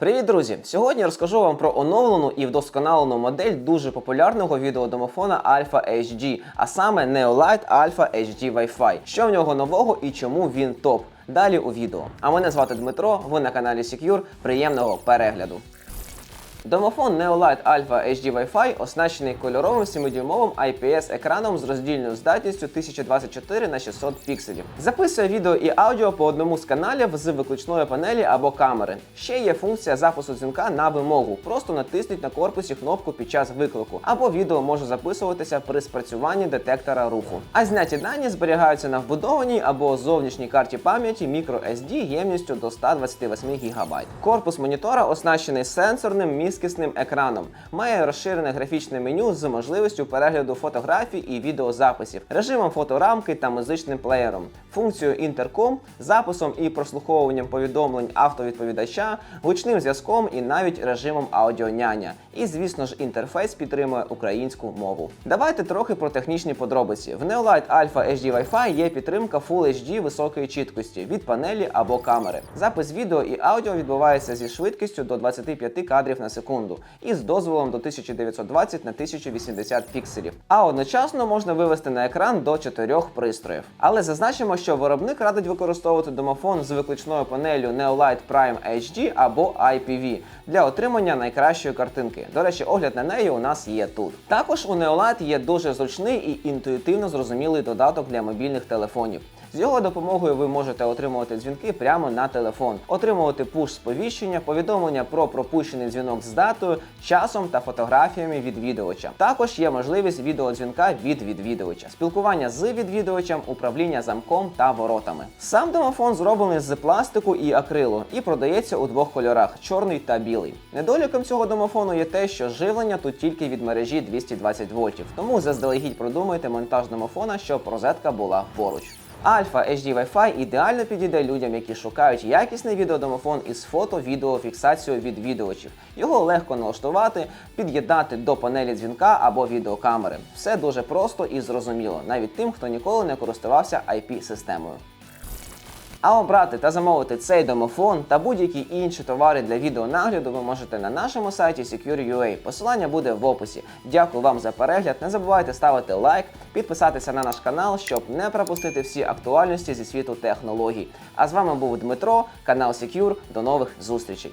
Привіт, друзі! Сьогодні розкажу вам про оновлену і вдосконалену модель дуже популярного відеодомофона Alpha HD, а саме Neolite Alpha HD Wi-Fi. Що в нього нового і чому він топ? Далі у відео. А мене звати Дмитро, ви на каналі Secure. Приємного перегляду. Домофон Neolight Alpha HD Wi-Fi оснащений кольоровим 7-дюймовим IPS-екраном з роздільною здатністю 1024 на 600 пікселів. Записує відео і аудіо по одному з каналів з виключної панелі або камери. Ще є функція запису дзвінка на вимогу. Просто натисніть на корпусі кнопку під час виклику, або відео може записуватися при спрацюванні детектора руху. А зняті дані зберігаються на вбудованій або зовнішній карті пам'яті microSD ємністю до 128 ГБ. Корпус монітора оснащений сенсорним міскісним екраном, має розширене графічне меню з можливістю перегляду фотографій і відеозаписів, режимом фоторамки та музичним плеєром, функцією інтерком, записом і прослуховуванням повідомлень автовідповідача, гучним зв'язком і навіть режимом аудіоняня. І, звісно ж, інтерфейс підтримує українську мову. Давайте трохи про технічні подробиці. В Neolight Alpha HD Wi-Fi є підтримка Full HD високої чіткості від панелі або камери. Запис відео і аудіо відбувається зі швидкістю до 25 кадрів на секунду і з дозволом до 1920 на 1080 пікселів. А одночасно можна вивести на екран до 4 пристроїв. Але зазначимо, що виробник радить використовувати домофон з виключною панелью Neolight Prime HD або IPV для отримання найкращої картинки. До речі, огляд на неї у нас є тут. Також у Neolight є дуже зручний і інтуїтивно зрозумілий додаток для мобільних телефонів. З його допомогою ви можете отримувати дзвінки прямо на телефон, отримувати пуш-сповіщення, повідомлення про пропущений дзвінок датою, часом та фотографіями відвідувача. Також є можливість відеодзвінка від відвідувача, спілкування з відвідувачем, управління замком та воротами. Сам домофон зроблений з пластику і акрилу і продається у двох кольорах чорний та білий. Недоліком цього домофону є те, що живлення тут тільки від мережі 220 вольтів, тому заздалегідь продумайте монтаж домофона, щоб розетка була поруч. Alpha HD Wi-Fi ідеально підійде людям, які шукають якісний відеодомофон із фото-відеофіксацією відвідувачів. Його легко налаштувати, під'єднати до панелі дзвінка або відеокамери. Все дуже просто і зрозуміло, навіть тим, хто ніколи не користувався IP-системою. А обрати та замовити цей домофон та будь-які інші товари для відеонагляду ви можете на нашому сайті Secure.ua. Посилання буде в описі. Дякую вам за перегляд. Не забувайте ставити лайк, підписатися на наш канал, щоб не пропустити всі актуальності зі світу технологій. А з вами був Дмитро, канал Secure. До нових зустрічей.